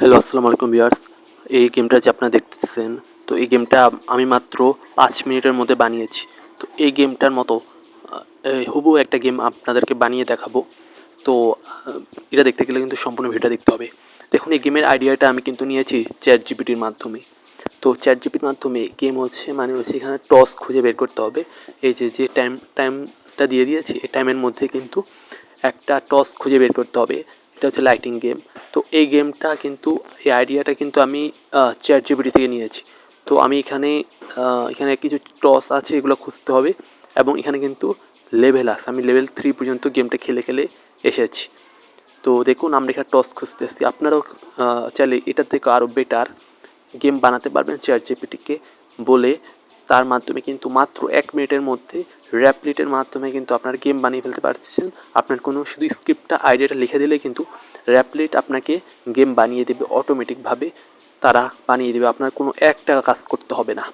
Hello আসসালামু আলাইকুম viewers এই গেমটা যে আপনারা দেখতেছেন, তো এই গেমটা আমি মাত্র পাঁচ মিনিটের মধ্যে বানিয়েছি। তো এই গেমটার মতো হুবহু একটা গেম আপনাদেরকে বানিয়ে দেখাবো। তো এটা দেখতে গেলে কিন্তু সম্পূর্ণ ভিডিওটা দেখতে হবে। দেখুন, এই গেমের আইডিয়াটা আমি কিন্তু নিয়েছি চ্যাট জিপিটির মাধ্যমে। তো চ্যাট জিপির মাধ্যমে গেম হচ্ছে মানে হচ্ছে এখানে টস খুঁজে বের করতে হবে। এই যে যে টাইম টাইমটা দিয়ে দিয়েছি, এই টাইমের মধ্যে কিন্তু একটা টস খুঁজে বের করতে হবে। এটা হচ্ছে লাইটিং গেম তো এই গেমটা কিন্তু এই আইডিয়াটা কিন্তু আমি চ্যাট জিপিটি থেকে নিয়েছি। তো আমি এখানে এখানে কিছু টস আছে এগুলো খুঁজতে হবে। এবং এখানে কিন্তু লেভেল আছে। আমি লেভেল থ্রি পর্যন্ত গেমটা খেলে খেলে এসেছি। তো দেখুন আমরা এখানে টস খুঁজতেছি আপনারাও আহ, চাইলে এটার থেকে আরও বেটার গেম বানাতে পারবেন চ্যাট জিপিটিকে বলে। তার মাধ্যমে কিন্তু মাত্র এক মিনিটের মধ্যে র্যাপলিটের মাধ্যমে কিন্তু আপনার গেম বানিয়ে ফেলতে পারছেন আপনার কোনো শুধু স্ক্রিপ্টটা আইডিয়াটা লিখে দিলে কিন্তু র্যাপলিট আপনাকে গেম বানিয়ে দেবে অটোমেটিকভাবে তারা বানিয়ে দেবে। আপনার কোনো এক টাকা কাজ করতে হবে না।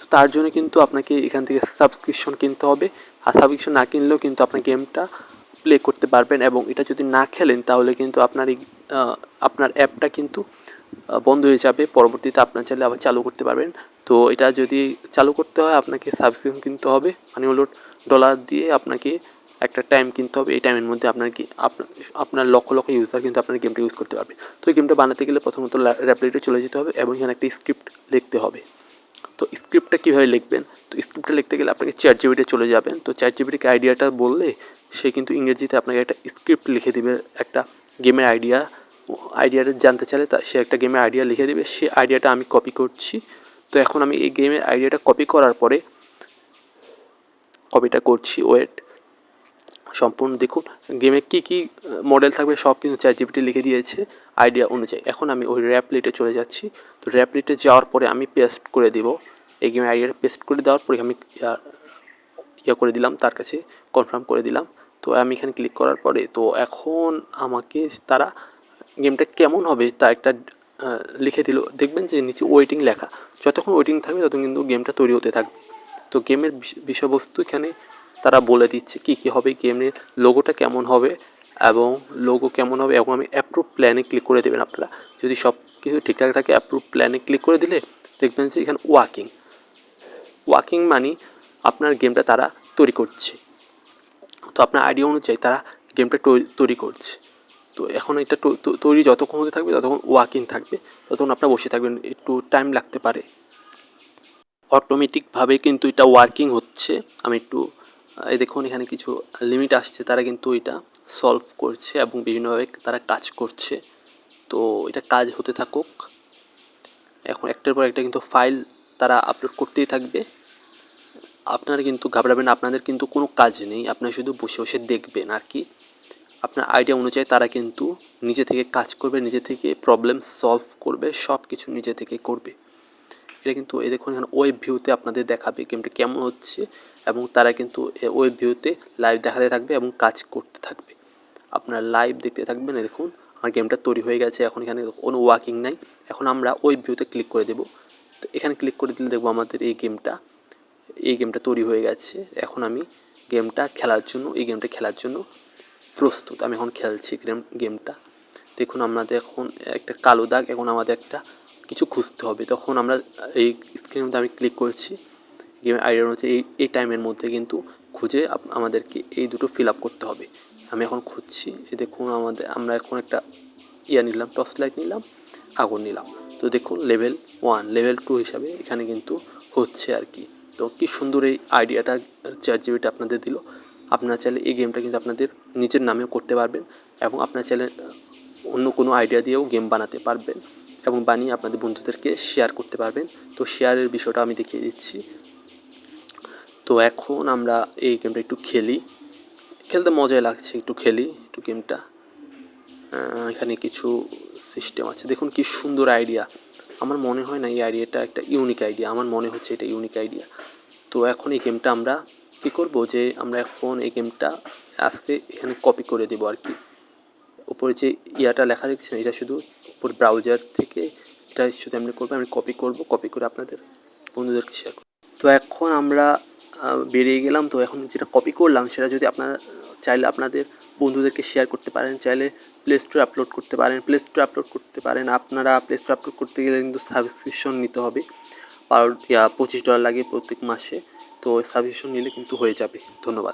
তো তার জন্য কিন্তু আপনাকে এখান থেকে সাবস্ক্রিপশন কিনতে হবে। আর সাবস্ক্রিপশন না কিনলেও কিন্তু আপনার গেমটা প্লে করতে পারবেন। এবং এটা যদি না খেলেন, তাহলে কিন্তু আপনার এই আপনার অ্যাপটা কিন্তু বন্ধ হয়ে যাবে, পরবর্তীতে আপনার চাইলে আবার চালু করতে পারবেন। তো এটা যদি চালু করতে হয়, আপনাকে সাবস্ক্রিপশন কিনতে হবে মানে হলো ডলার দিয়ে আপনাকে একটা টাইম কিনতে হবে। এই টাইমের মধ্যে আপনার কি আপনার আপনার লক্ষ লক্ষ ইউজার কিন্তু আপনার গেমটা ইউজ করতে পারবে। তো এই গেমটা বানাতে গেলে প্রথমত র্যাপলিটে চলে যেতে হবে এবং এখানে একটা স্ক্রিপ্ট লিখতে হবে। তো স্ক্রিপ্টটা কীভাবে লিখবেন? তো স্ক্রিপ্টটা লিখতে গেলে আপনাকে চ্যাট জিবিতে চলে যাবেন। তো চ্যাট জিবিটিকে আইডিয়াটা বললে, সে কিন্তু ইংরেজিতে আপনাকে একটা স্ক্রিপ্ট লিখে দিবে, একটা গেমের আইডিয়া আইডিয়াটা জানতে চাইলে তা সে একটা গেমের আইডিয়া লিখে দিবে। সে আইডিয়াটা আমি কপি করছি। তো এখন আমি এই গেমের আইডিয়াটা কপি করার পরে কপিটা করছি। ওয়েট সম্পূর্ণ দেখুন। গেমে কী কী মডেল থাকবে সব কিন্তু চ্যাট জিপিটি লিখে দিয়েছে আইডিয়া অনুযায়ী। এখন আমি ওই র্যাপলিটে চলে যাচ্ছি। তো র্যাপলিটে যাওয়ার পরে আমি পেস্ট করে দেব। এই গেমের আইডিয়াটা পেস্ট করে দেওয়ার পরে আমি ইয়া- ইয়ে করে দিলাম তার কাছে কনফার্ম করে দিলাম। তো আমি এখানে ক্লিক করার পরে, তো এখন আমাকে তারা গেমটা কেমন হবে তা একটা লিখে দিল। দেখবেন যে নিচে ওয়েটিং লেখা। যতক্ষণ ওয়েটিং থাকবে, ততক্ষণ কিন্তু গেমটা তৈরি হতে থাকবে। তো গেমের বিষ- বিষয়বস্তু এখানে তারা বলে দিচ্ছে কী কী হবে গেমের লোগোটা কেমন হবে এবং লোগো কেমন হবে এবং আমি অ্যাপ্রুভ প্ল্যানে ক্লিক করে দেবেন আপনারা। যদি সব কিছু ঠিকঠাক থাকে অ্যাপ্রুভ প্ল্যানে ক্লিক করে দিলে দেখবেন যে এখানে ওয়াকিং ওয়াকিং মানে আপনার গেমটা তারা তৈরি করছে। তো আপনার আইডিয়া অনুযায়ী তারা গেমটা তৈরি করছে। তো এখন এটা তৈরি যতক্ষণ হতে থাকবে, ততক্ষণ ওয়াকিং থাকবে, ততক্ষণ আপনার বসে থাকবেন, একটু টাইম লাগতে পারে। অটোমেটিকভাবে কিন্তু এটা ওয়ার্কিং হচ্ছে। আমি একটু এই দেখুন এখানে কিছু লিমিট আসছে, তারা কিন্তু এটা সলভ করছে এবং বিভিন্নভাবে তারা কাজ করছে। তো এটা কাজ হতে থাকুক। এখন একটার পর একটা কিন্তু ফাইল তারা আপলোড করতেই থাকবে। আপনারা কিন্তু ঘাবড়াবেন আপনাদের কিন্তু কোনো কাজ নেই, আপনারা শুধু বসে বসে দেখবেন আর কি। আপনার আইডিয়া অনুযায়ী তারা কিন্তু নিজে থেকে কাজ করবে, নিজে থেকে প্রবলেম সলভ করবে সব কিছু নিজে থেকে করবে। এটা কিন্তু এই দেখুন এখানে ওয়েব ভিউতে আপনাদের দেখাবে গেমটা কেমন হচ্ছে এবং তারা কিন্তু ওয়েব ভিউতে লাইভ দেখাতে থাকবে এবং কাজ করতে থাকবে। আপনারা লাইভ দেখতে থাকবেন দেখুন আমার গেমটা তৈরি হয়ে গেছে, এখন এখানে কোনো ওয়ার্কিং নাই। এখন আমরা ওয়েব ভিউতে ক্লিক করে দেবো। তো এখানে ক্লিক করে দিলে দেখব আমাদের এই গেমটা এই গেমটা তৈরি হয়ে গেছে। এখন আমি গেমটা খেলার জন্য, এই গেমটা খেলার জন্য প্রস্তুত। আমি এখন খেলছি গেম, গেমটা। দেখুন, আমাদের এখন একটা কালো দাগ, এখন আমাদের একটা কিছু খুঁজতে হবে। তখন আমরা এই স্ক্রিনের মধ্যে আমি ক্লিক করছি। গেমের আইডিয়া হচ্ছে এই এই টাইমের মধ্যে কিন্তু খুঁজে আমাদেরকে এই দুটো ফিল আপ করতে হবে। আমি এখন খুঁজছি, এই দেখুন, আমাদের, আমরা এখন একটা ইয়া নিলাম টর্চ লাইট নিলাম, আগুন নিলাম। তো দেখুন লেভেল ওয়ান লেভেল টু হিসাবে এখানে কিন্তু হচ্ছে আর কি। তো কি সুন্দর এই আইডিয়াটা চার জিবিটা আপনাদের দিল। আপনারা চাইলে এই গেমটা কিন্তু আপনাদের নিজের নামেও করতে পারবেন এবং আপনারা চাইলে অন্য কোনো আইডিয়া দিয়েও গেম বানাতে পারবেন এবং বানিয়ে আপনাদের বন্ধুদেরকে শেয়ার করতে পারবেন। তো শেয়ারের বিষয়টা আমি দেখিয়ে দিচ্ছি। তো এখন আমরা এই গেমটা একটু খেলি। খেলতে মজাই লাগছে একটু খেলি একটু গেমটা এখানে কিছু সিস্টেম আছে। দেখুন কি সুন্দর আইডিয়া আমার মনে হয় না এই আইডিয়াটা একটা ইউনিক আইডিয়া আমার মনে হচ্ছে এটা ইউনিক আইডিয়া তো এখন এই গেমটা আমরা কী করব যে আমরা এখন এই গেমটা আজকে এখানে কপি করে দেবো আর কি। উপরে যে ইয়াটা লেখা দেখছেন, এটা শুধু উপর ব্রাউজার থেকে এটা শুধু এমনি করব, আমি কপি করব কপি করে আপনাদের বন্ধুদেরকে শেয়ার করব। তো এখন আমরা বেরিয়ে গেলাম। তো এখন যেটা কপি করলাম, সেটা যদি আপনারা চাইলে আপনাদের বন্ধুদেরকে শেয়ার করতে পারেন, চাইলে প্লে স্টোরে আপলোড করতে পারেন। প্লে স্টোরে আপলোড করতে পারেন। আপনারা প্লে স্টোরে আপলোড করতে গেলে কিন্তু সাবস্ক্রিপশন নিতে হবে। ইয়া, পঁচিশ ডলার লাগে প্রত্যেক মাসে। তো সাবস্ক্রিপশন নিলে কিন্তু হয়ে যাবে। ধন্যবাদ।